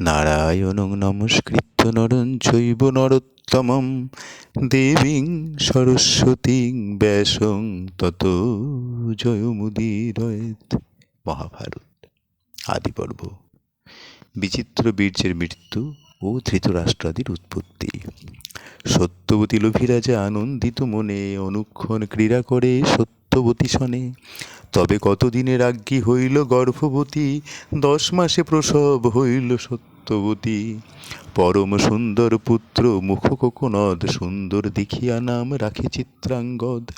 নারায়ণং নমস্কৃত্য নরং চৈব নরোত্তমম। দেবীং সরস্বতীং ব্যাসং তত জয়মুদীরয়েত। মহাভারত আদি পর্ব বিচিত্র বীর্যের মৃত্যু ও ধৃতরাষ্ট্রাদির উৎপত্তি। সত্যবতী লোভিরাজা আনন্দিত মনে অনুক্ষণ ক্রীড়া করে সত্যবতী শনে তবে কতদিনের আজ্ঞি হইল গর্ভবতী? দশ মাসে প্রসব হইল সত্যবতী। পরম সুন্দর পুত্র, মুখ কোকনদ, সুন্দর দেখিয়া নাম রাখে চিত্রাঙ্গদ।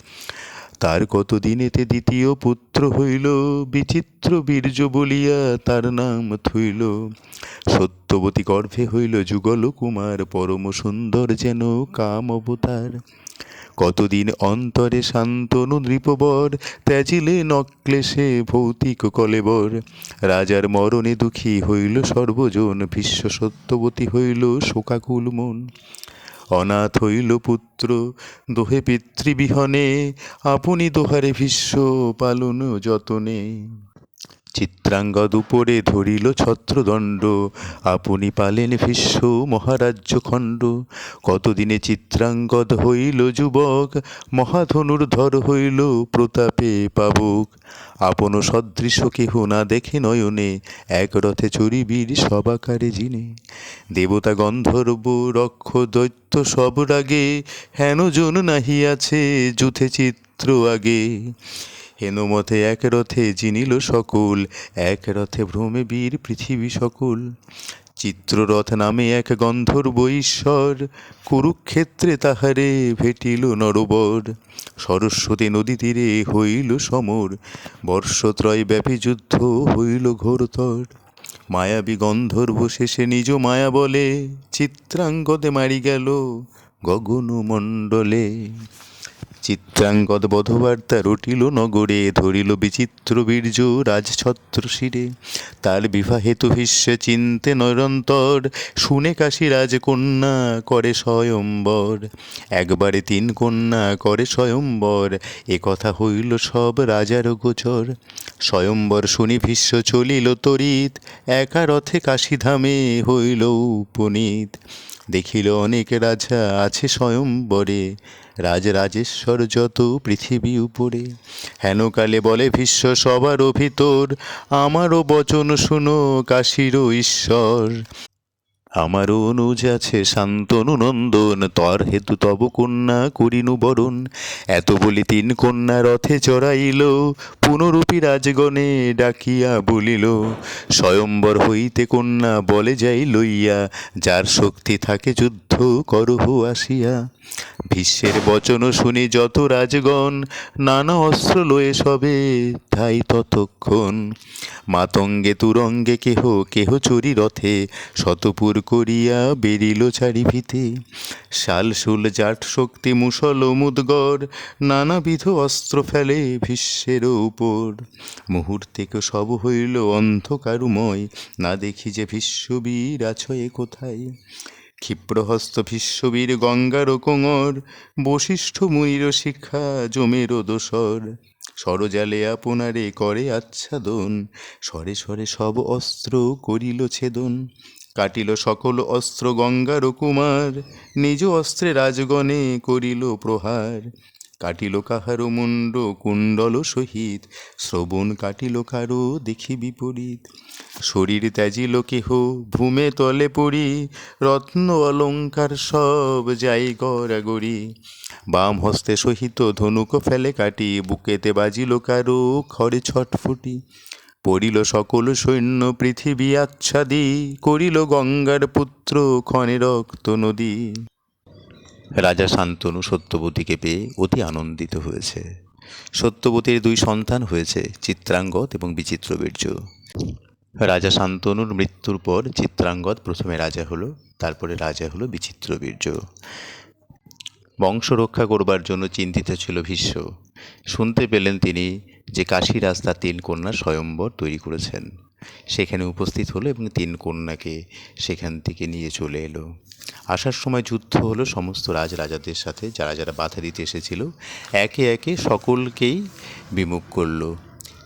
তার কতদিনেতে দ্বিতীয় পুত্র হইল? বিচিত্র বীর্য বলিয়া তার নাম থইল। সত্যবতী গর্ভে হইল যুগল কুমার, পরম সুন্দর যেন কাম অবতার। কতদিন অন্তরে শান্তনু নৃপবর ত্যাজিলে নক্লেশে ভৌতিক কলেবর। রাজার মরণে দুঃখী হইল সর্বজন, ভীষ্ম সত্যবতী হইল শোকাকুল মন। অনাথ হইল পুত্র, দোহে পিতৃবিহনে, আপনি দোহারে ভীষ্ম পালন যতনে। চিত্রাঙ্গদ উপরে ধরিল ছত্রদণ্ড। আপনি পালেন ভীষ্ম মহারাজ্য খণ্ড কতদিনে চিত্রাঙ্গদ হইল যুবক মহাধনুর ধর হইল প্রতাপে পাবক। আপন সদৃশ কেহ না দেখে নয়নে, এক রথে চড়িবীর সবাকারে জিনে। দেবতা গন্ধর্ব, রক্ষ, দৈত্য সব রাগে হেন জন নাহিয়াছে যুথে চিত্র আগে। হেনুমতে এক রথে জিনিল সকল, এক রথে ভ্রমে বীর পৃথিবী সকল। চিত্ররথ নামে এক গন্ধর্ব ঈশ্বর, কুরুক্ষেত্রে তাহারে ভেটিল নরবর। সরস্বতী নদী তীরে হইল সমর, বর্ষত্রয় ব্যাপী যুদ্ধ হইল ঘোরতর। মায়াবী গন্ধর্ব শেষে নিজ মায়া বলে, চিত্রাঙ্গদে মারি গেল গগন মণ্ডলে চিত্রাঙ্গদ বধবার্তা রটিল নগরে, ধরিল বিচিত্র বীর্য রাজছত্র শিরে। তার বিবাহেতু ভীষ্মে চিনতে নিরন্তর, শুনে কাশী রাজকন্যা করে স্বয়ম্বর। একবারে তিন কন্যা করে স্বয়ম্বর, এ কথা হইল সব রাজার গোচর। স্বয়ম্বর শুনি ভীষ্ম চলিল তরিত একা রথে কাশীধামে হইল উপনীত। দেখিল অনেক রাজা আছে স্বয়ম্বরে। রাজ রাজেশ্বর যত পৃথিবী উপরে। হেনকালে বলে ভীষ্ম সবার ভিতর আমারও বচন শুনো কাশীর ঈশ্বর আমারও অনুজ আছে, শান্তনু নন্দন, তর হেতু তব কন্যা করিনু বরণ। এত বলি তিন কন্যা রথে চড়াইল, পুনরূপী রাজগণে ডাকিয়া বলিল, স্বয়ম্বর হইতে কন্যা বলে যাই লইয়া, যার শক্তি থাকে যুদ্ধ করহ আসিয়া। ভীষ্মের বচন শুনি যত রাজগণ, নানা অস্ত্র লয়ে সবে তাই ততক্ষণ। মাতঙ্গে, তুরঙ্গে কেহ কেহ চরি রথে, শতপুর করিয়া বেরিল চারি ভিতে শাল, শুল, জাট, শক্তি মুসল মুদগর নানাবিধ অস্ত্র ফেলে ভীষ্মের উপর। মুহূর্তে সব হইল অন্ধকারুময়, না দেখি যে ভীষ্মবীর আছয়ে কোথায়। ক্ষিপ্রহস্ত ভীষ্মবীর গঙ্গার কোঙর, বশিষ্ঠ মুনির শিক্ষা জমের দোসর। সরজালে আপনারে করে আচ্ছাদন সরে সরে সব অস্ত্র করিল ছেদন। কাটিল সকল অস্ত্র গঙ্গার কুমার নিজ অস্ত্রে রাজগণে করিল প্রহার। কাটিল কাহারো মুন্ড কুণ্ডল সহিত, শ্রবণ কাটিল কারও দেখি বিপরীত। শরীর ত্যাজিল কেহ, ভূমে তলে পড়ি, রত্ন অলঙ্কার সব যাই গড়াগড়ি বাম হস্তে সহিত ধনুক ফেলে কাটি, বুকেতে বাজিল কারও খড়ে ছটফুটি। পড়িল সকল সৈন্য পৃথিবী আচ্ছাদি, করিল গঙ্গার পুত্র ক্ষণে রক্ত নদী। রাজা শান্তনু সত্যবতীকে পেয়ে অতি আনন্দিত হয়েছে। সত্যবতীর দুই সন্তান হয়েছে, চিত্রাঙ্গদ এবং বিচিত্রবীর্য রাজা শান্তনুর মৃত্যুর পর চিত্রাঙ্গদ প্রথমে রাজা হলো, তারপরে রাজা হলো বিচিত্রবীর্য বংশ রক্ষা করবার জন্য চিন্তিত ছিল ভীষ্ম। শুনতে পেলেন তিনি যে কাশীরাজ রাস্তা তিন কন্যা স্বয়ম্বর তৈরি করেছেন। সেখানে উপস্থিত হলো এবং তিন কন্যাকে সেখান থেকে নিয়ে চলে এলো। আসার সময় যুদ্ধ হলো সমস্ত রাজ রাজাদের সাথে, যারা যারা বাধা দিতে এসেছিল। একে একে সকলকেই বিমুখ করল।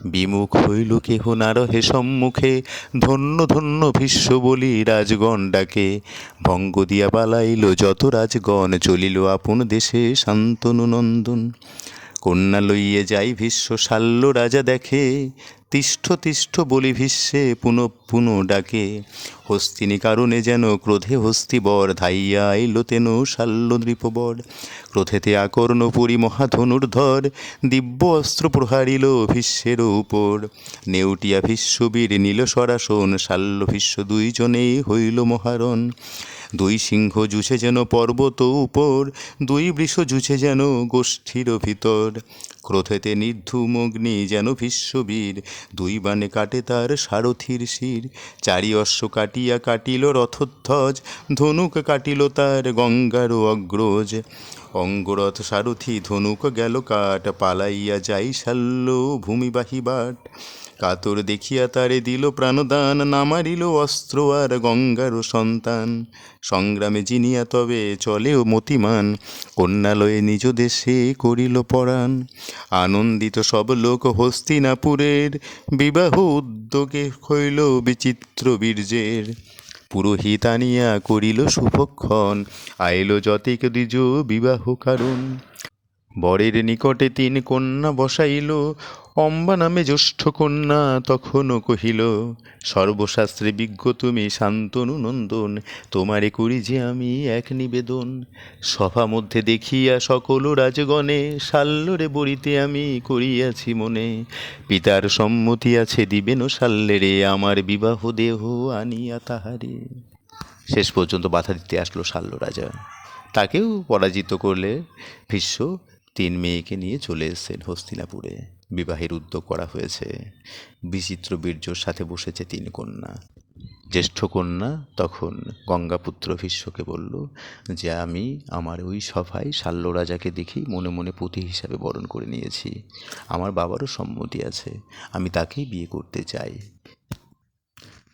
বিমুখ হইল কেহ নারহে সম্মুখে, ধন্য ধন্য ভীষ্ম বলি রাজগণ ডাকে ভঙ্গ দিয়া পালাইল যত রাজগণ, চলিল আপন দেশে শান্তনু নন্দন কন্যা লইয়ে যাই ভীষ্ম শাল্য রাজা দেখে, তিষ্ঠ তিষ্ঠ বলি ভীষ্মে পুনঃ পুনঃ ডাকে, হস্তিনী কারণে যেন ক্রোধে হস্তিবর ধাইয়া আইল তেন শাল্য নৃপবর। ক্রোধেতে আকর্ণ পুরী মহাধনুর্ধর, দিব্য অস্ত্র প্রহারিল ভীষ্মের উপর। নেউটিয়া ভীষ্মবীর নীল সরাসন শাল্য ভীষ্ম দুইজনেই হইল মহারণ। দুই সিংহ জুছে যেন পর্বত উপর, দুই বৃষ জুছে যেন গোষ্ঠীর ভিতর। ক্রোধেতে নির্ধুম অগ্নি যেন ভীষ্মবীর দুই বানে কাটে তার সারথির শির। চারি অশ্ব কাটিয়া কাটিল রথধ্বজ, ধনুক কাটিল তার গঙ্গার অগ্রজ। অঙ্গরথ সারথি ধনুক গেল কাট পালাইয়া যাই শাল্য ভূমিবাহী বাট কাতর দেখিয়া তারে দিল প্রাণদান নামারিল অস্ত্র আর গঙ্গার সন্তান। সংগ্রামে জিনিয়া তবে চলেও মতিমান, কন্যালয়ে নিজ দেশে করিল পরাণ। আনন্দিত সব লোক হস্তিনাপুরের, বিবাহ উদ্যোগে হইল বিচিত্র বীর্যের। পুরোহিত আনিয়া করিল শুভক্ষণ, আইল যতিক দ্বিজ বিবাহ কারণ। বরের নিকটে তিন কন্যা বসাইল। অম্বা নামে জ্যেষ্ঠ কন্যা তখনও কহিল, সর্বশাস্ত্রে বিজ্ঞ তুমি শান্তনু নন্দন, তোমারে করি যে আমি এক নিবেদন। সভা মধ্যে দেখিয়া সকল রাজগণে শাল্যরে বরিতে আমি করিয়াছি মনে। পিতার সম্মতি আছে দিবেন শাল্যেরে, আমার বিবাহ দেহ আনিয়া তাহারে। শেষ পর্যন্ত বাধা দিতে আসলো শাল্য রাজা। তাকেও পরাজিত করলে, ভীষ্ম তিন মেয়েকে নিয়ে চলে এসেছেন হস্তিনাপুরে। বিবাহের উদ্যোগ করা হয়েছে। বিচিত্র বীর্যর সাথে বসেছে তিন কন্যা। জ্যেষ্ঠ কন্যা তখন গঙ্গাপুত্র ভীষ্মকে বলল, যে আমি আমার ওই সভায় শাল্য রাজাকে দেখি মনে মনে পতি হিসাবে বরণ করে নিয়েছি। আমার বাবারও সম্মতি আছে। আমি তাকেই বিয়ে করতে চাই।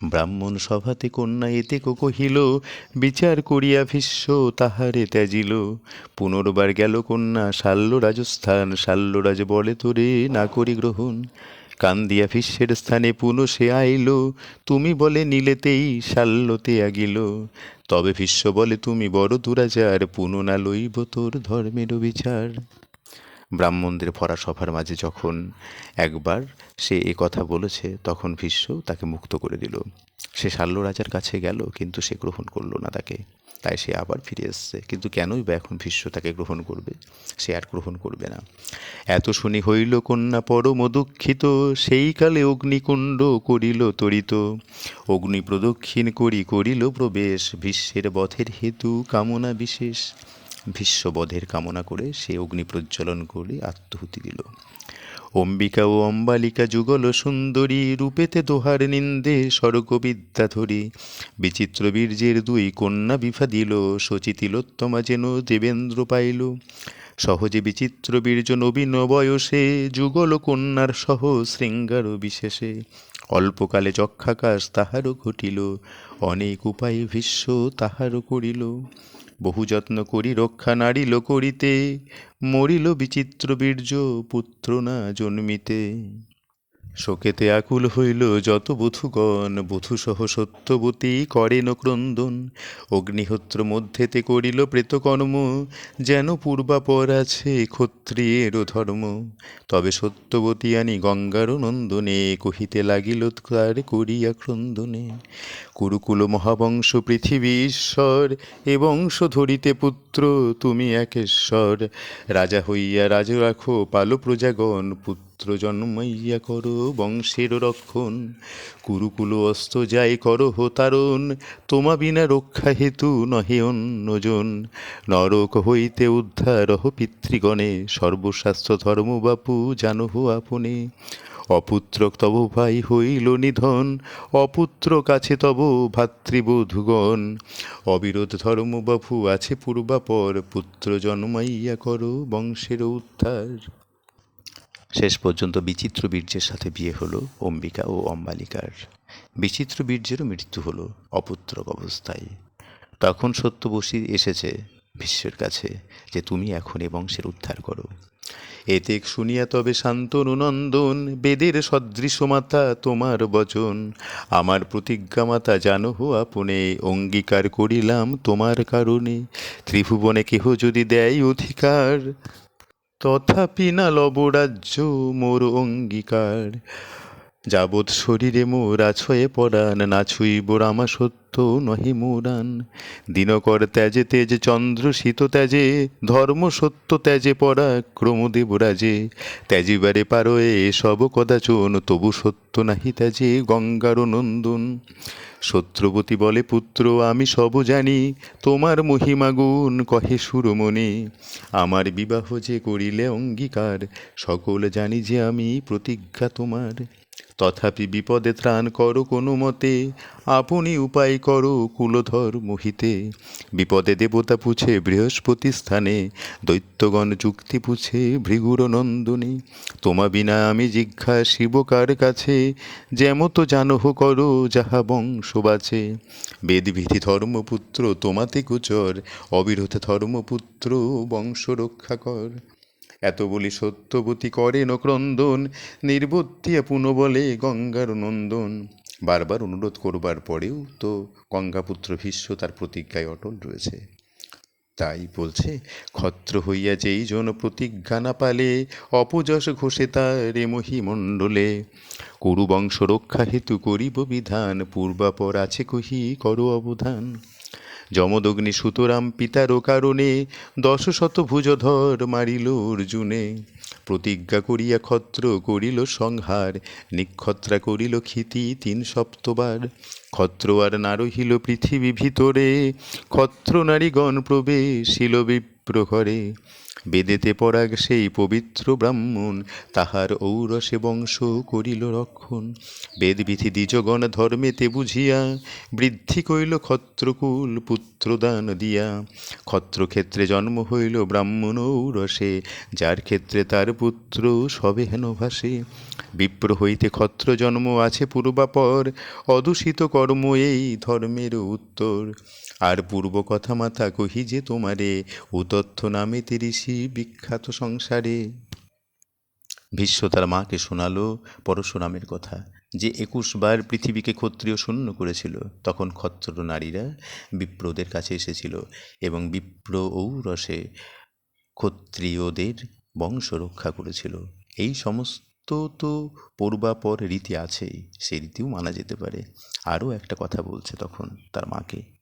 ব্রাহ্মণ সভাতে কন্যা এতে কো কহিল, বিচার করিয়া ভীষ্ম তাহারে ত্যাজিল। পুনর্বার গেল কন্যা, শাল্য রাজস্থান, শাল্য রাজ বলে তোরে না করি গ্রহণ। কান্দিয়া ভীষ্মের স্থানে পুনঃ সে আইল, তুমি বলে নিলেতেই শাল্যতে আগিল তবে ভীষ্ম বলে, তুমি বড় দুরাচার, পুনঃ না লইব তোর ধর্মের বিচার। ব্রাহ্মণদের ভরা সভার মাঝে যখন একবার সে এ কথা বলেছে, তখন ভীষ্ম তাকে মুক্ত করে দিল। সে শাল্য রাজার কাছে গেল, কিন্তু সে গ্রহণ করল না তাকে। তাই সে আবার ফিরে এসছে। কিন্তু কেনই বা এখন ভীষ্ম তাকে গ্রহণ করবে? সে আর গ্রহণ করবে না। এত শুনি হইল কন্যা পরম দুঃখিত, সেই কালে অগ্নিকুণ্ড করিল তরিত। অগ্নি প্রদক্ষিণ করি করিল প্রবেশ, ভীষ্মের বধের হেতু কামনা বিশেষ। ভীষ্মবধের কামনা করে সে অগ্নি প্রজ্বলন করে আত্মহুতি দিল। অম্বিকা ও অম্বালিকা যুগল সুন্দরী রূপেতে দোহার নিন্দে স্বর্গবিদ্যা ধরি বিচিত্র বীর্যের দুই কন্যা বিভা দিল শচী তিলোত্তমা যেন দেবেন্দ্র পাইল। সহজে বিচিত্র বীর্য নবীন বয়সে যুগল কন্যার সহ শৃঙ্গার বিশেষে অল্পকালে যক্ষাকাশ তাহারও ঘটিল, অনেক উপায়ে ভীষ্ম তাহারও করিল। বহু যত্ন করি রক্ষা নারী লোকরিতে মরিল বিচিত্র বীর্য পুত্র না জন্মিতে। শোকেতে আকুল হইল যত বধূগণ, বধূসহ সত্যবতী করেন ক্রন্দন। অগ্নিহোত্র মধ্যেতে করিল প্রেতকর্ম, যেন পূর্বাপর আছে ক্ষত্রিয়ের ধর্ম। তবে সত্যবতী আনি গঙ্গার নন্দনে, কহিতে লাগিল তার করিয়া ক্রন্দনে, কুরুকুল মহাবংশ পৃথিবী ঈশ্বর, এ বংশ ধরিতে পুত্র, তুমি একেশ্বর রাজা হইয়া রাজ রাখো পালো প্রজাগণ পুত্র জন্মাইয়া করো, বংশের রক্ষণ। কুরুকুল অস্ত যাই করো তারণ, তোমা বিনা রক্ষা হেতু নহে অন্যজন। নরক হইতে উদ্ধার হ পিতৃগণে, সর্বশাস্ত্র ধর্ম বাপু জানহ আপনে। অপুত্র তব ভাই হইল নিধন, অপুত্র কাছে তব ভাতৃবধূগণ। অবিরোধ ধর্ম বাপু আছে পূর্বাপর পুত্র জন্মাইয়া করো, বংশের উদ্ধার। শেষ পর্যন্ত বিচিত্র বীর্যের সাথে বিয়ে হলো অম্বিকা ও অম্বালিকার। বিচিত্র বীর্যেরও মৃত্যু হলো অপুত্রক অবস্থায়। তখন সত্যবশী এসেছে বিশ্বের কাছে যে তুমি এখন এ বংশের উদ্ধার করো। এতে শুনিয়া তবে শান্তনু নন্দন, বেদের সদৃশ মাতা তোমার বচন। আমার প্রতিজ্ঞা মাতা জানো হো আপনে, অঙ্গীকার করিলাম তোমার কারণে। ত্রিভুবনে কেহ যদি দেয় অধিকার তথাপি না লবরাজ্য মোর অঙ্গীকার। যাবৎ শরীরে মোর আছয়ে পরাণ, না ছুইব রামা সত্য, নহে মোরান দিনকর ত্যাজে তেজ চন্দ্র, শীত ত্যাজে, ধর্ম সত্য ত্যাজে পরা ক্রমদেব রাজে ত্যাজিবারে পারয়ে সব কদাচন, তবু সত্য নাহি ত্যাজে, গঙ্গার নন্দন। শত্রুবতী বলে, পুত্র, আমি সব জানি, তোমার মহিমা গুণ কহে সুরমণি। আমার বিবাহ যে করিলে অঙ্গীকার, সকল জানি যে আমি প্রতিজ্ঞা তোমার। তথাপি বিপদে ত্রাণ করো কোনো মতে, আপনি উপায় করো কুলধর মোহিতে। বিপদে দেবতা পুছে বৃহস্পতি স্থানে, দৈত্যগণ যুক্তি পুছে ভৃগুর নন্দনে। তোমা বিনা আমি জিজ্ঞাসিব কার কাছে, যেমত জানহ করো যাহা বংশ বাঁচে বেদবিধি ধর্মপুত্র তোমাতে গোচর অবিরত ধর্মপুত্র বংশ রক্ষা কর। এত বলি সত্যবতী করেন ক্রন্দন নির্বুদ্ধিয়া পুনঃ বলে গঙ্গার নন্দন। বারবার অনুরোধ করবার পরেও তো গঙ্গাপুত্র ভীষ্ম তার প্রতিজ্ঞায় অটল রয়েছে। তাই বলছে, ক্ষত্র হইয়া যেই জন প্রতিজ্ঞা না পালে, অপযশ ঘোষে তার মহিমণ্ডলে। কুরু বংশ রক্ষা হেতু করিব বিধান, পূর্বাপর আছে কহি কর অবধান। যমদগ্নি সুতরাম পিতার কারণে দশ শত ভুজধর মারিল অর্জুনে। প্রতিজ্ঞা করিয়া ক্ষত্র করিল সংহার, নিক্ষত্রা করিল ক্ষিতি তিন সপ্তবার। ক্ষত্র আর নারহিল পৃথিবী ভিতরে, ক্ষত্র নারীগণ প্রবেশিল বিপ্র ঘরে বেদেতে পরাগ সেই পবিত্র ব্রাহ্মণ, তাহার ঔরসে বংশ করিল রক্ষণ। বেদবিধি দ্বিজগণ ধর্মেতে বুঝিয়া, বৃদ্ধি কইল ক্ষত্রকুল পুত্রদান দিয়া। ক্ষত্রক্ষেত্রে জন্ম হইল ব্রাহ্মণ ঔরসে, যার ক্ষেত্রে তার পুত্র সবে হেন ভাসে। বিপ্র হইতে ক্ষত্র জন্ম আছে পূর্বাপর, অদূষিত কর্ম এই ধর্মের উত্তর। আর পূর্ব কথা মাথা কহি যে তোমারে উতথ্য নামে ঋষি বিখ্যাত সংসারে। ভীষ্ম তার মাকে শোনালো পরশুরামের কথা, যে একুশ বার পৃথিবীকে ক্ষত্রিয় শূন্য করেছিল। তখন ক্ষত্র নারীরা বিপ্রদের কাছে এসেছিল এবং বিপ্র ঔরসে ক্ষত্রিয়দের বংশ রক্ষা করেছিল। এই সমস্ত তো পূর্বাপর রীতি আছেই, সেই রীতিও মানা যেতে পারে। আরও একটা কথা বলছে তখন তার মাকে।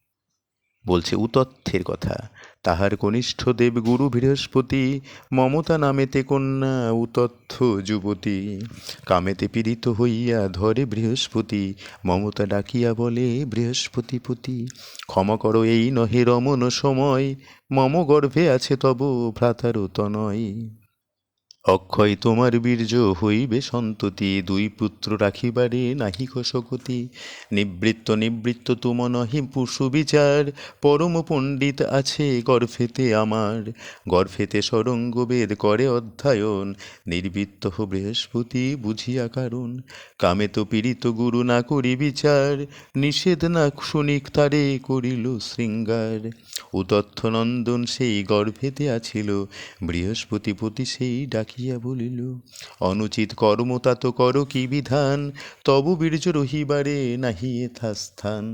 বলছে উতথ্যের কথা। তাহার কনিষ্ঠ দেব গুরু বৃহস্পতি, মমতা নামেতে কন্যা উতথ্য যুবতী। কামেতে পীড়িত হইয়া ধরে বৃহস্পতি, মমতা ডাকিয়া বলে বৃহস্পতিপতি ক্ষমা করো এই নহে রমন সময়। মম গর্ভে আছে তব ভ্রাতার তনয়। অক্ষয় তোমার বীর্য হইবে সন্ততি, দুই পুত্র রাখিবারে নাহি শকতি নিবৃত্ত নিবৃত্ত তুম নহি সুবিচার পরম পণ্ডিত আছে গর্ভেতে আমার। গর্ভেতে সরঙ্গ বেদ করে অধ্যয়ন নির্বৃত্ত বৃহস্পতি বুঝিয়া কারণ। কামে তো পীড়িত গুরু না করি বিচার, নিষেধ না শুনিক তারে করিল শৃঙ্গার। উতথ্য নন্দন সেই গর্ভেতে আছিল বৃহস্পতিপতি সেই ডাকিয়া বলিল, অনুচিত কর্ম তাত কর কি বিধান? তবু বীর্য রহিবারে নাহি এথা স্থান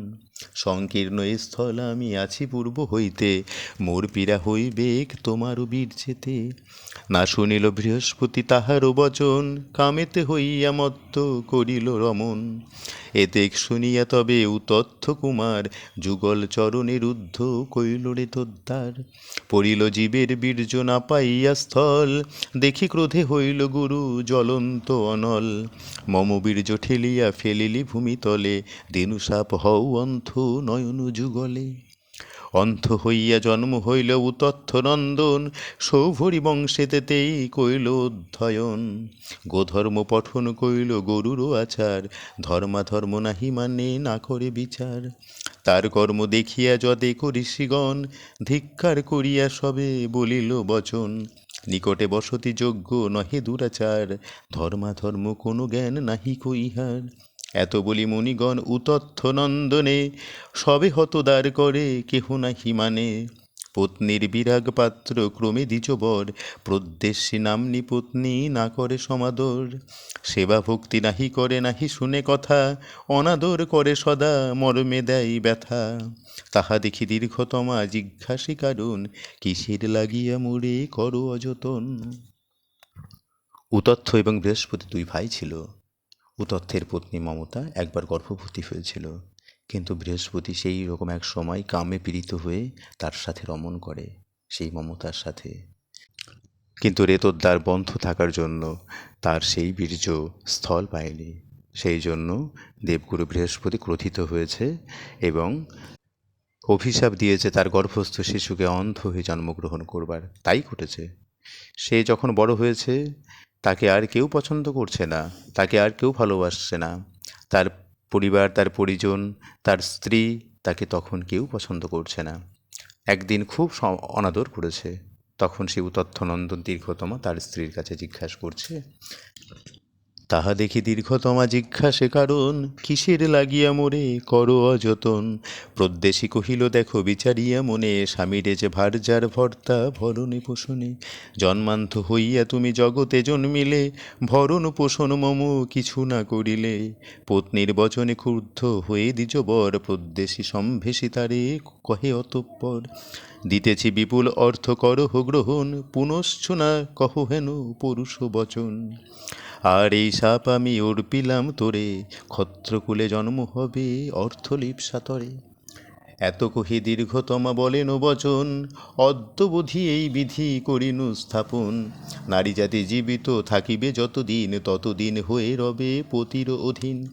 সংকীর্ণ স্থল আমি আছি পূর্ব হইতে। মোর পীড়া হইবেক তোমারও বীর্যেতে। না শুনিল বৃহস্পতি তাহারও বচন কামেতে হইয়া মত্ত করিল রমন। এতেক শুনিয়া তবে উতথ্য কুমার যুগল চরণে রুদ্ধ কইল রে তোদ্দার পড়িল জীবের বীর্য না পাইয়া স্থল, দেখি ক্রোধে হইল গুরু জ্বলন্ত অনল। মম বীর্য ঠেলিয়া ফেলিলি ভূমিতলে দিনুসাপ হও অন্থ নয়ন যুগলে। অন্ধ হইয়া জন্ম হইল উতথ্য নন্দন সৌভরি বংশেতেতেই কইল অধ্যয়ন। গোধর্ম পঠন কইল গরুর আচার, ধর্মাধর্ম নাহি মানে না করে বিচার। তার কর্ম দেখিয়া যদে ঋষিগণ ধিক্কার করিয়া সবে বলিল বচন। নিকটে বসতি যোগ্য নহে দুরাচার, ধর্মাধর্ম কোনো জ্ঞান নাহি কইহার এত বলি মুনিগণ উতথ্য নন্দনে সবে হতদার করে কেহ নাহি মানে। পত্নীর বিরাগ পাত্র ক্রমে দ্বিজবর প্রদ্বেষী নামনি পত্নী না করে সমাদর। সেবা ভক্তি নাহি করে, নাহি শুনে কথা, অনাদর করে সদা মর্মে দেয় ব্যথা। তাহা দেখি দীর্ঘতমা জিজ্ঞাসী কারণ, কিসের লাগিয়া মোরে করো অযতন? উতথ্য এবং বৃহস্পতি দুই ভাই ছিল। উতথ্যের পত্নী মমতা একবার গর্ভবতী হয়েছিল। কিন্তু বৃহস্পতি সেই রকম এক সময় কামে পীড়িত হয়ে তার সাথে রমণ করে, সেই মমতার সাথে। কিন্তু রেতোদ্বার বন্ধ থাকার জন্য তার সেই বীর্য স্থল পায়নি। সেই জন্য দেবগুরু বৃহস্পতি ক্রোধিত হয়েছে এবং অভিশাপ দিয়েছে তার গর্ভস্থ শিশুকে অন্ধ হয়ে জন্মগ্রহণ করবার। তাই ঘটেছে। সে যখন বড় হয়েছে তাকে আর কেউ পছন্দ করছে না, তাকে আর কেউ ভালোবাসছে না। তার পরিবার, তার পরিজন, তার স্ত্রী তাকে তখন কেউ পছন্দ করছে না। একদিন খুব অনাদর করেছে। তখন সে উতথ্যনন্দন দীর্ঘতমা তার স্ত্রীর কাছে জিজ্ঞাসা করছে তাহা দেখি দীর্ঘতমা জিজ্ঞাসে, কারণ কিসের লাগিয়া মোরে? কর অযতন। প্রদ্দেশী কহিল, দেখো, বিচারিয়া মনে, স্বামীরে যে ভারজার ভর্তা, ভরণে পোষণে। জন্মান্ত হইয়া তুমি জগতে জন্মিলে, ভরণ পোষণ মম কিছু না করিলে। পত্নীর বচনে ক্রুদ্ধ হয়ে দ্বিজ বর প্রদ্দেশী সম্ভেসী তারে কহে অতঃপর দিতেছি বিপুল অর্থ, করহ গ্রহণ, পুনশ্চ না কহ হেন পুরুষ বচন। আর এই সাপ আমি অর্পিলাম তোরে, ক্ষত্রকুলে জন্ম হবে অর্থলিপ্সাতরে এত কহি দীর্ঘতমা বলেন বচন, অদ্যবধি এই বিধি করিনু স্থাপন। নারী জাতি জীবিত থাকিবে যতদিন, ততদিন হয়ে রবে পতির অধীন।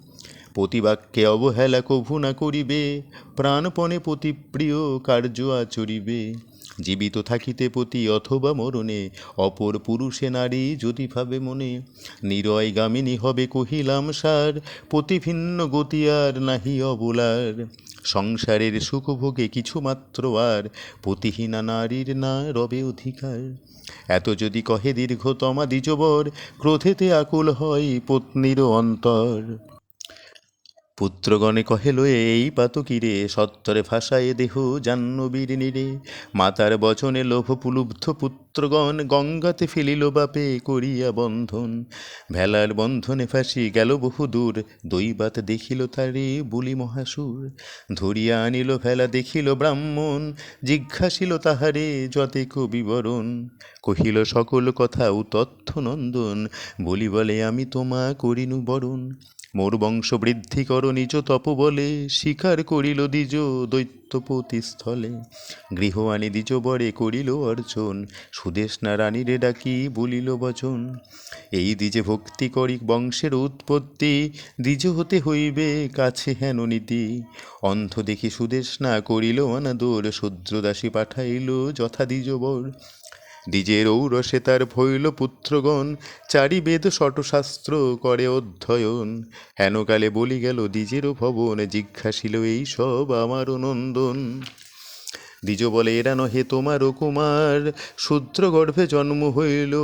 প্রতিবাক্যে অবহেলা কভু না করিবে, প্রাণপণে পতিপ্রিয় কার্য আচরিবে। জীবিত থাকিতে পতি অথবা মরণে, অপর পুরুষে নারী যদি ভাবে মনে, নিরয় গামিনী হবে কহিলাম, সার পতি ভিন্ন গতি আর নাহি অবলার। সংসারের সুখভোগে কিছুমাত্র আর, প্রতিহীনা নারীর না রবে অধিকার। এত যদি কহে দীর্ঘতমা দ্বিজবর, ক্রোধেতে আকুল হয় পত্নীর অন্তর। পুত্রগণে কহেল, এই পাতকিরে সত্তরে ভাষায় দেহ জাহ্নবীর নিরে মাতার বচনে লোভ পুলুব্ধ পুত্রগণ গঙ্গাতে ফেলিল বাপে করিয়া বন্ধন। ভেলার বন্ধনে ফাঁসি গেল বহু দূর। দৈবাত দেখিল তারে বলি মহাসুর। ধরিয়া আনিল ভেলা দেখিল ব্রাহ্মণ। জিজ্ঞাসিল তাহারে যতেক বিবরণ কহিল, সকল কথা ও তথ্য নন্দন। বলি বলে, আমি তোমা করিনু বরণ। মোর বংশ বৃদ্ধি কর নিজ তপ বলে স্বীকার করিল দ্বিজ দৈত্যপতি স্থলে গৃহ আনি দ্বিজ বরে করিল অর্জন সুদেশনা রানীরে ডাকি বলিল বচন। এই দ্বিজে ভক্তি করি বংশের উৎপত্তি, দ্বিজ হতে হইবে কাছে হেন নীতি। অন্ধ দেখি সুদেশনা করিল অনাদর, শূদ্রদাসী পাঠাইল যথা দ্বিজবর দ্বিজের ঔরসে তার ভৈল পুত্রগণ চারি বেদ শটশাস্ত্র করে অধ্যয়ন। হেনকালে বলি গেল, দ্বিজেরও ভবন, জিজ্ঞাসিল, এই সব আমারও নন্দন? দ্বিজ বলে, এরা নহে তোমারও কুমার শূদ্র গর্ভে জন্ম হইল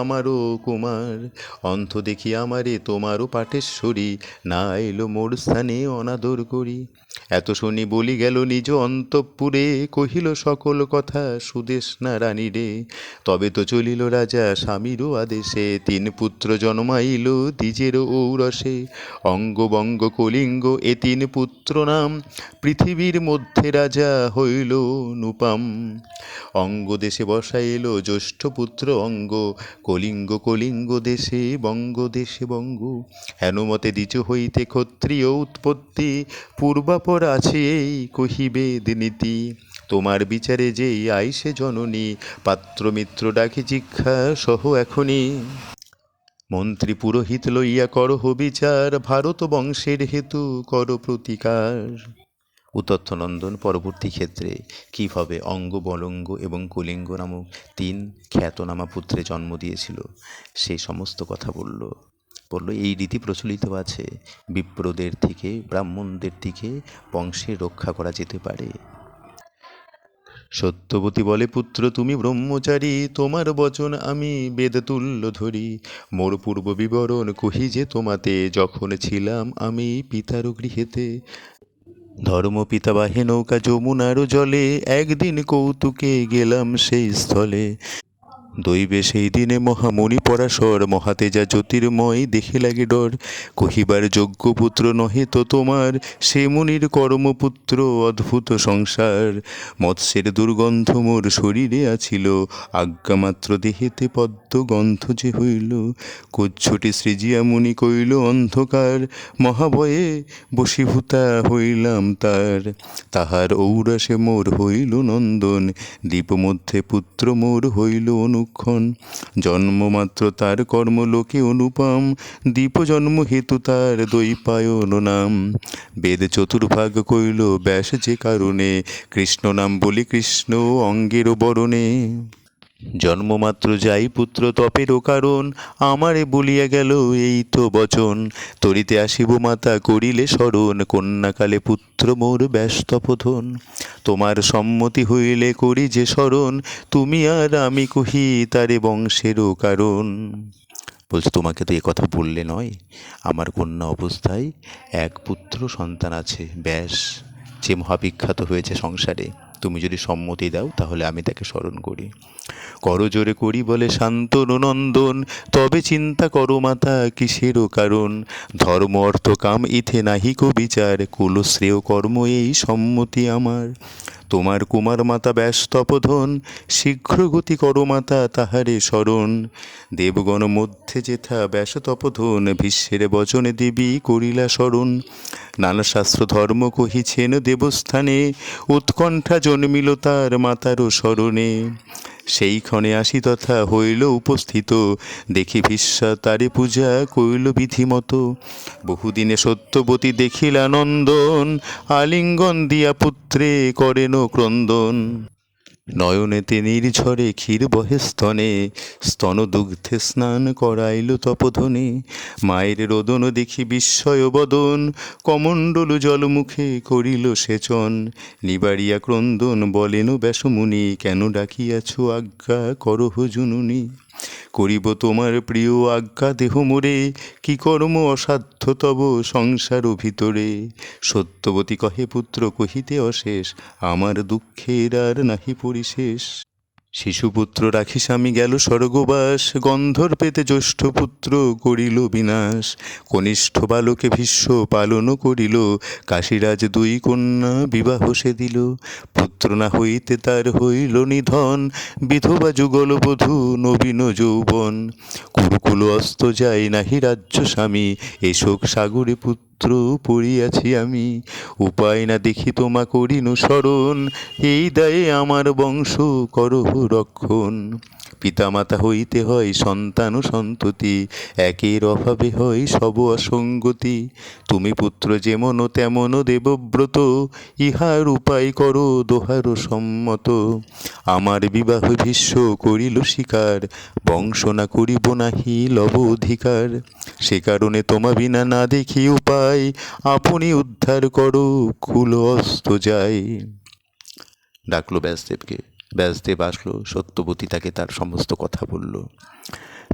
আমারও কুমার। অন্ধ দেখি আমারে তোমারও পাটেশ্বরী, না এলো মোর স্থানে অনাদর করি। এত শুনি বলি গেল নিজ অন্তঃপুরে, কহিল সকল কথা সুদেশ না রানীরে তবে তো চলিল রাজা স্বামীরও আদেশে, তিন পুত্র জন্মাইল দ্বিজের ঔরসে। অঙ্গবঙ্গ কলিঙ্গ এ তিন পুত্র নাম, পৃথিবীর মধ্যে রাজা হইল নুপাম। অঙ্গ দেশে বসাইল জ্যৈষ্ঠ পুত্র অঙ্গ, কলিঙ্গ কলিঙ্গ দেশে বঙ্গ দেশে বঙ্গ। হেনুমতে দ্বিজ হইতে ক্ষত্রিয় উৎপত্তি পূর্বাপর আছে এই কহিবেদ নীতি তোমার বিচারে যেই আইসে জননী, পাত্রমিত্র ডাকি জিজ্ঞা সহ এখনই। মন্ত্রী পুরোহিত লইয়া করহ বিচার ভারত বংশের হেতু কর প্রতিকার। উতথ্যনন্দন পরবর্তী ক্ষেত্রে কীভাবে অঙ্গ বলঙ্গ এবং কলিঙ্গ নামক তিন খ্যাতনামা পুত্রে জন্ম দিয়েছিল সেই সমস্ত কথা বলল। বলল এই রীতি প্রচলিত আছে। বিপ্রদের থেকে, ব্রাহ্মণদের থেকে বংশে রক্ষা করা যেতে পারে। সত্যবতী বলে, পুত্র, তুমি ব্রহ্মচারী, তোমার বচন আমি বেদতুল্য ধরি। মোর পূর্ব বিবরণ কহি যে, তোমাতে যখন ছিলাম আমি পিতার গৃহেতে। ধর্মপিতা বাহে নৌকা যমুনার জলে, একদিন কৌতুকে গেলাম সেই স্থলে। দৈবে সেই দিনে মহামণি পরাশর মহাতেজা জ্যোতির্ময় দেখে লাগে ডর। কহিবার যোগ্য পুত্র নহে তো তোমার, সে মুনির কর্মপুত্র অদ্ভুত সংসার। মৎস্যের দুর্গন্ধ মোর শরীরে আছিল, আজ্ঞামাত্র দেহেতে পদ্ম গন্ধ যে হইল। কচ্ছটি সৃজিয়া মুনি কইল, অন্ধকার মহাভয়ে বশীভূতা হইলাম তার। তাহার ঔরাসে মোর হইল নন্দন দ্বীপ মধ্যে পুত্র মোর হইল অনুক্ষণ জন্মমাত্র তার কর্মলোকে অনুপম দীপ জন্ম হেতু তার দৈপায়ন নাম। বেদ চতুর্ভাগ কইল, ব্যাস যে কারণে, কৃষ্ণ নাম বলি কৃষ্ণ অঙ্গের বরণে। জন্মমাত্র যাই পুত্র তপেরও কারণ, আমারে বলিয়া গেল এই তো বচন। তরিতে আসিব মাতা, করিলে স্মরণ কন্যাকালে পুত্র মোর ব্যস্তপধন তোমার সম্মতি হইলে করি যে স্মরণ তুমি আর আমি কহি তারে বংশেরও কারণ। বলছে, তোমাকে তো এ কথা বললে নয়। আমার কন্যা অবস্থায় এক পুত্র সন্তান আছে, ব্যাস, যে মহাবিখ্যাত হয়েছে সংসারে। তুমি যদি সম্মতি দাও, তাহলে আমি তাকে স্মরণ করি। করজোরে করি বলে শান্তনু নন্দন তবে চিন্তা করো মাতা কিসেরও কারণ? ধর্ম, অর্থ, কাম ইথে নাহিক বিচার, কুলশ্রেয় কর্ম এই সম্মতি আমার। তোমার কুমার মাতা ব্যস্তপধন শীঘ্র গতি করো মাতা তাহারে স্মরণ। দেবগণ মধ্যে যেথা ব্যাস তপধন ভীষ্মের বচনে দেবী করিলা স্মরণ। নানা শাস্ত্র ধর্ম কহিছেন দেবস্থানে, উৎকণ্ঠা জন্মিল তার মাতারও স্মরণে। সেই ক্ষণে আসি তথা হইল উপস্থিত। দেখি ভীষ্মা তারে পূজা কইল বিধিমতো। বহুদিনে সত্যবতী দেখিলা নন্দন আলিঙ্গন দিয়া পুত্রে করেন ক্রন্দন। নয়নেতে নির্ঝরে ক্ষীর বহে স্তনে স্তন দুগ্ধে স্নান করাইল তপধনে। মায়ের রোদন দেখি বিস্ময় বদন, কমণ্ডলু জলমুখে করিল সেচন নিবাড়িয়া ক্রন্দন বলেন, ব্যাসমুনি, কেন ডাকিয়াছ আজ্ঞা করহ জুনুনি? করিব তোমার প্রিয় আজ্ঞা দেহ মোরে, কি কর্ম অসাধ্য তব সংসার ভিতরে? সত্যবতী কহে পুত্র, কহিতে অশেষ, আমার দুঃখের আর নাহি পরিশেষ। শিশুপুত্র রাখি স্বামী গেল স্বর্গবাস, গন্ধর পেতে জ্যৈষ্ঠ পুত্র করিল বিনাশ। কনিষ্ঠ বালকে ভীষ্ম পালন করিল, কাশীরাজ দুই কন্যা বিবাহ সে দিল পুত্র না হইতে তার হইল নিধন, বিধবা যুগল বধূ নবীন যৌবন। কুরুকুল অস্ত যায় নাহি রাজ্য স্বামী, এ শোক সাগরে পুত্র পড়িয়াছি আমি। উপায় না দেখি তোমা করিনু স্মরণ এই দায়ে আমার বংশ করহ রক্ষণ। পিতামাতা হইতে হয় সন্তান ও সন্ততি একের অভাবে হয় সব অসঙ্গতি। তুমি পুত্র যেমন তেমন দেবব্রত, ইহার উপায় করো দোহার সম্মত। আমার বিবাহ ভীষ্ম করিল স্বীকার বংশ না করিব নাহি লব অধিকার। সে কারণে তোমা বিনা না দেখি উপায়, আপনি উদ্ধার করো, কুল অস্ত যায়। ডাকলো ব্যাসদেবকে ব্যাসদেব আসলো সত্যবতী তাকে তার সমস্ত কথা বলল।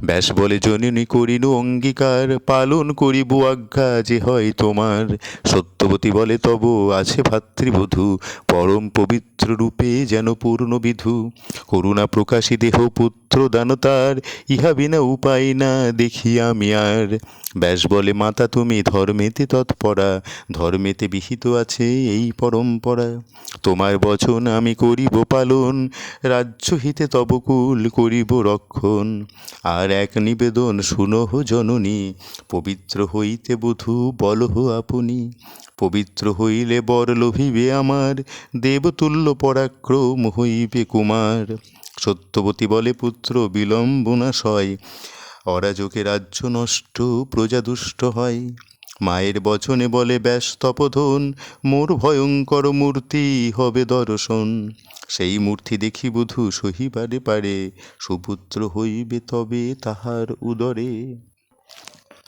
ব্যাস বলে জননী, করিনু অঙ্গীকার, পালন করিব আজ্ঞা যে হয় তোমার। সত্যবতী বলে, তব আছে ভাতৃবধূ, পরম পবিত্র রূপে যেন পূর্ণবিধু। করুণা প্রকাশী দেহ পুত্র দান তার ইহা বিনা উপায় না দেখি আমি আর। ব্যাস বলে, মাতা, তুমি ধর্মেতে তৎপরা, ধর্মেতে বিহিত আছে এই পরম্পরা। তোমার বচন আমি করিব পালন, রাজ্য হিতে তবকুল করিব রক্ষণ। আর এক নিবেদন শুনহ জননী, পবিত্র হইতে বধূ বলহ আপনি। পবিত্র হইলে বর লোভিবে আমার, দেবতুল্য পরাক্রম হইবে কুমার। সত্যবতী বলে পুত্র, বিলম্ব না সয়। অরাজকে রাজ্য নষ্ট, প্রজা দুষ্ট হয়। মায়ের বচনে বলে ব্যাস তপধন, মোর ভয়ঙ্কর মূর্তি হবে দর্শন। সেই মূর্তি দেখি বধূ সহিবারে পারে, সুপুত্র হইবে তবে তাহার উদরে।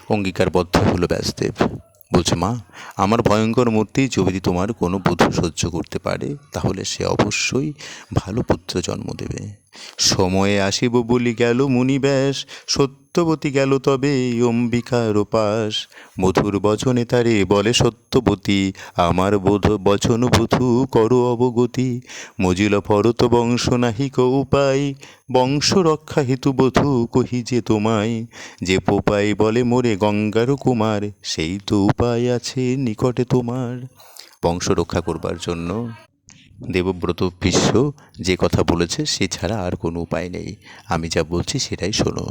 অঙ্গীকারবদ্ধ হলো ব্যাসদেব। বলছে, মা, আমার ভয়ঙ্কর মূর্তি যদি তোমার কোনো বধূ সহ্য করতে পারে, তাহলে সে অবশ্যই ভালো পুত্র জন্ম দেবে। সময়ে আসিব বলি গেল মুনিব্যাস, সত্যবতী গেল তবে অম্বিকার পাশ মধুর বচনে তারে বলে, সত্যবতী, আমার বোধ বচন বধু, করো অবগতি। মজিল ভরত বংশ নাহিক উপায়, বংশ রক্ষা হেতু বধু কহি যে তোমায়। যে পোপাই বলে, মোরে গঙ্গার কুমার, সেই তো উপায় আছে নিকটে তোমার। বংশ রক্ষা করবার জন্য দেবব্রত বিশ্ব যে কথা বলেছে সে ছাড়া আর কোনো উপায় নেই। আমি যা বলছি সেটাই শোনো।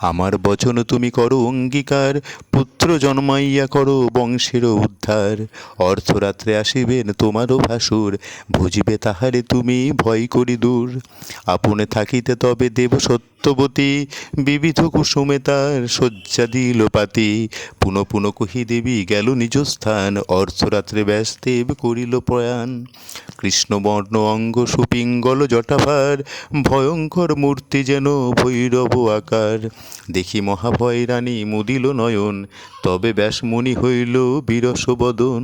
আমার বচন তুমি করো অঙ্গীকার, পুত্র জন্মাইয়া করো বংশের উদ্ধার। অর্থরাত্রে আসিবেন তোমারও ভাসুর, বুঝিবে তাহারে তুমি ভয় করি দূর। আপনে থাকিতে তবে দেব সত্যবতী, বিবিধ কুসুমে তার শয্যা দিল পাতি। পুন পুন কহি দেবী, গেল নিজ স্থান, অর্থরাত্রে ব্যাসদেব করিল প্রয়াণ। কৃষ্ণবর্ণ অঙ্গ সুপিঙ্গল জটাভার, ভয়ঙ্কর মূর্তি যেন ভৈরব আকার। দেখি মহাভয় রানী মুদিল নয়ন, তবে ব্যাসমুনি হইল বিরসবদন।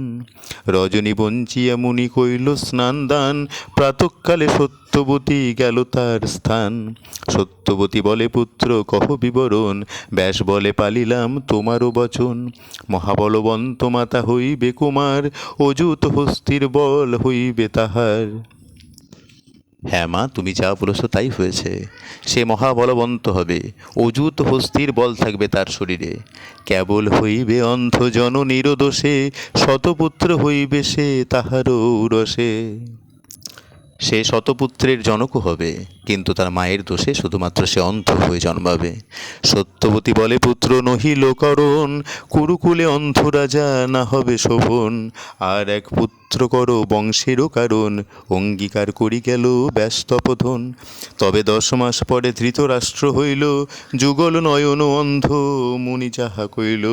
রজনী বঞ্চিয়া মুনি কইল স্নান দান প্রাতকালে সত্যবতী গেল তার স্থান। সত্যবতী বলে, পুত্র, কহ বিবরণ। ব্যাস বলে, পালিলাম তোমারও বচন। মহাবলবন্ত মাতা হইবে কুমার, অযুত হস্তির বল হইবে তাহার। হ্যাঁ মা, তুমি যা বলেছ তাই হয়েছে। সে মহাবলবন্ত হবে, অযুত হস্তির বল থাকবে তার শরীরে। কেবল হইবে অন্ধ জন নিরদোষে, শতপুত্র হইবে সে তাহারও উরসে সে শতপুত্রের জনকও হবে, কিন্তু তার মায়ের দোষে শুধুমাত্র সে অন্ধ হয়ে জন্মাবে। সত্যবতী বলে, পুত্র নহিল করণ, কুরুকুলে অন্ধ রাজা না হবে শোভন। আর এক পুত্র করো বংশেরও কারণ, অঙ্গীকার করি গেল ব্যস্তপধন তবে দশ মাস পরে ধৃতরাষ্ট্র হইল, যুগল নয়ন অন্ধ মুনি যাহা কইল।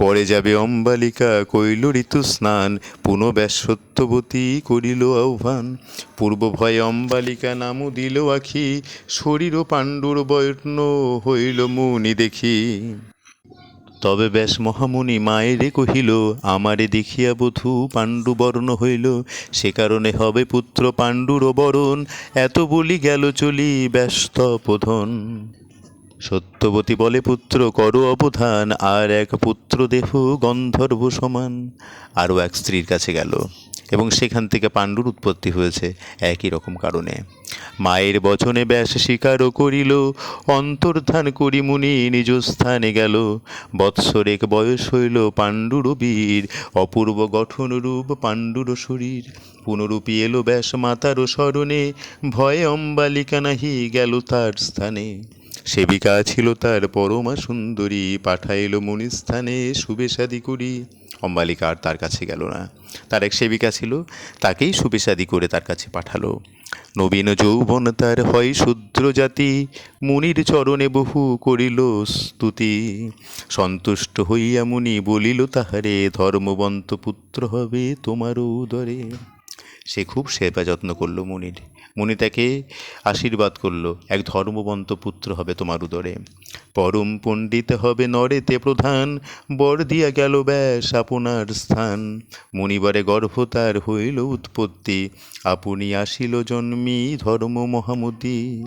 পরে যাবে অম্বালিকা, কইল ঋতু স্নান, পুনঃব্যাস সত্যবতী করিল আহ্বান। পূর্ব ভয়ে অম্বালিকা নামু দিল আখি, শরীর পাণ্ডুর বর্ণ হইল মুনি দেখি। তবে ব্যাস মহামুনি মায়েরে কহিল, আমারে দেখিয়া বধূ পাণ্ডুবর্ণ হইল, সে কারণে হবে পুত্র পাণ্ডুর বরণ, এত বলি গেল চলি ব্যস্ত প্রধন সত্যবতী বলে পুত্র, করো অবধান, আর এক পুত্র দেহ গন্ধর্ব সমান, আরও এক স্ত্রীর কাছে গেল। এবং সেখান থেকে পাণ্ডুর উৎপত্তি হয়েছে একই রকম কারণে। মায়ের বচনে ব্যাস স্বীকারও করিল, অন্তর্ধান করি মুনি নিজ স্থানে গেল। বৎসরেক বয়স হইল পাণ্ডুর বীর, অপূর্ব গঠন রূপ পাণ্ডুর শরীর। পুনরূপী এলো ব্যাস মাতারও স্মরণে, ভয়ে অম্বালিকা নাহি গেল তার স্থানে। সেবিকা ছিল তার পরমা সুন্দরী, পাঠাইল মুনিস্থানে শুভেশাদি করি। অম্বালিকা আর তার কাছে গেল না। তার এক সেবিকা ছিল, তাকেই সুবিশাদি করে তার কাছে পাঠালো। নবীন যৌবন তার হয় শূদ্র জাতি, মুনির চরণে বহু করিল স্তুতি। সন্তুষ্ট হইয়া মুনি বলিল, তাহারে ধর্মবন্ত পুত্র হবে তোমারও উদরে। সে খুব সেবা যত্ন করল মুনির। মুনি তাকে আশীর্বাদ করল, এক ধর্মবন্ত পুত্র হবে তোমার উদরে। পরম পণ্ডিত হবে নরেতে প্রধান, বর দিয়া গেল ব্যাস আপনার স্থান। মুনিবারে গর্ভ তার হইল উৎপত্তি, আপনি আসিল জন্মি ধর্ম মহামতি।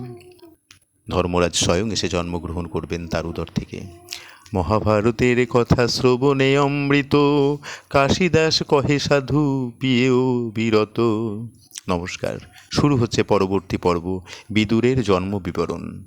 ধর্মরাজ স্বয়ং এসে জন্মগ্রহণ করবেন তার উদর থেকে। মহাভারতের কথা শ্রবণে অমৃত। কাশিদাস কহে, সাধু, পিয়েও বিরত। নমস্কার। শুরু হচ্ছে পরবর্তী পর্ব, বিদুরের জন্ম বিবরণ